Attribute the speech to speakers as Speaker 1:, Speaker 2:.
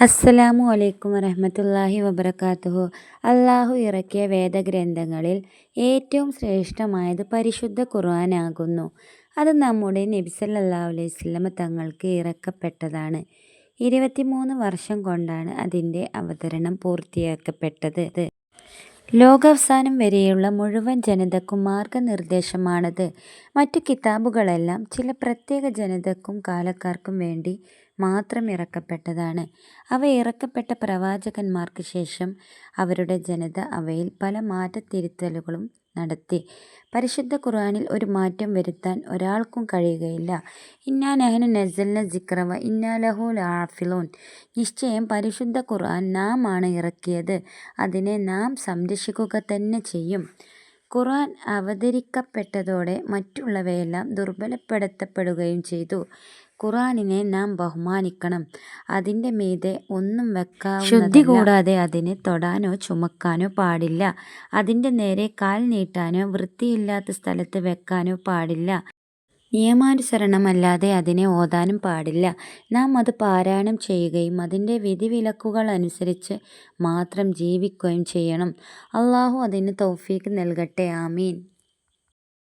Speaker 1: അസ്സലാമു അലൈക്കും വറഹ്മത്തുള്ളാഹി വബറകാതുഹു അള്ളാഹു ഇറക്കിയ വേദഗ്രന്ഥങ്ങളിൽ ഏറ്റവും ശ്രേഷ്ഠമായത് പരിശുദ്ധ ഖുർആനാകുന്നു. അത് നമ്മുടെ നബി സല്ലല്ലാഹു അലൈഹി വസല്ലമ തങ്ങൾക്ക് ഇറക്കപ്പെട്ടതാണ്. ഇരുപത്തിമൂന്ന് വർഷം കൊണ്ടാണ് അതിന്റെ അവതരണം പൂർത്തിയാക്കപ്പെട്ടത്. ലോകാവസാനം വരെയുള്ള മുഴുവൻ ജനതക്കും മാർഗനിർദ്ദേശമാണത് മറ്റു കിതാബുകളെല്ലാം ചില പ്രത്യേക ജനതക്കും കാലക്കാർക്കും വേണ്ടി മാത്രം ഇറക്കപ്പെട്ടതാണ്. അവ ഇറക്കപ്പെട്ട പ്രവാചകന്മാർക്ക് ശേഷം അവരുടെ ജനത അവയിൽ പല മാറ്റത്തിരുത്തലുകളും നടത്തി. പരിശുദ്ധ ഖുർആാനിൽ ഒരു മാറ്റം വരുത്താൻ ഒരാൾക്കും കഴിയുകയില്ല. ഇന്നാ നഹ്നു നസൽന ജിക്രവ ഇന്നാ ലഹു ലാഫിലോൻ നിശ്ചയം പരിശുദ്ധ ഖുർആൻ നാം ആണ് ഇറക്കിയത് അതിനെ നാം സംരക്ഷിക്കുക തന്നെ ചെയ്യും. ഖുർആൻ അവതരിക്കപ്പെട്ടതോടെ മറ്റുള്ളവയെല്ലാം ദുർബലപ്പെടുത്തപ്പെടുകയും ചെയ്തു. ഖുർആനിനെ നാം ബഹുമാനിക്കണം. അതിന്റെ മീതെ ഒന്നും വെക്കാവുന്നതല്ല. ശുദ്ധി കൂടാതെ അതിനെ തൊടാനോ ചുമക്കാനോ പാടില്ല. അതിന്റെ നേരെ കാൽ നീട്ടാനോ വൃത്തിയില്ലാത്ത സ്ഥലത്ത് വെക്കാനോ പാടില്ല. നിയമാനുസരണമല്ലാതെ അതിനെ ഓതാനും പാടില്ല. നാം അത് പാരായണം ചെയ്യുകയും അതിന്റെ വിധിവിലക്കുകൾ അനുസരിച്ച് മാത്രം ജീവിക്കുകയും ചെയ്യണം. അള്ളാഹു അതിന് തൗഫീക്ക് നൽകട്ടെ. ആമീൻ.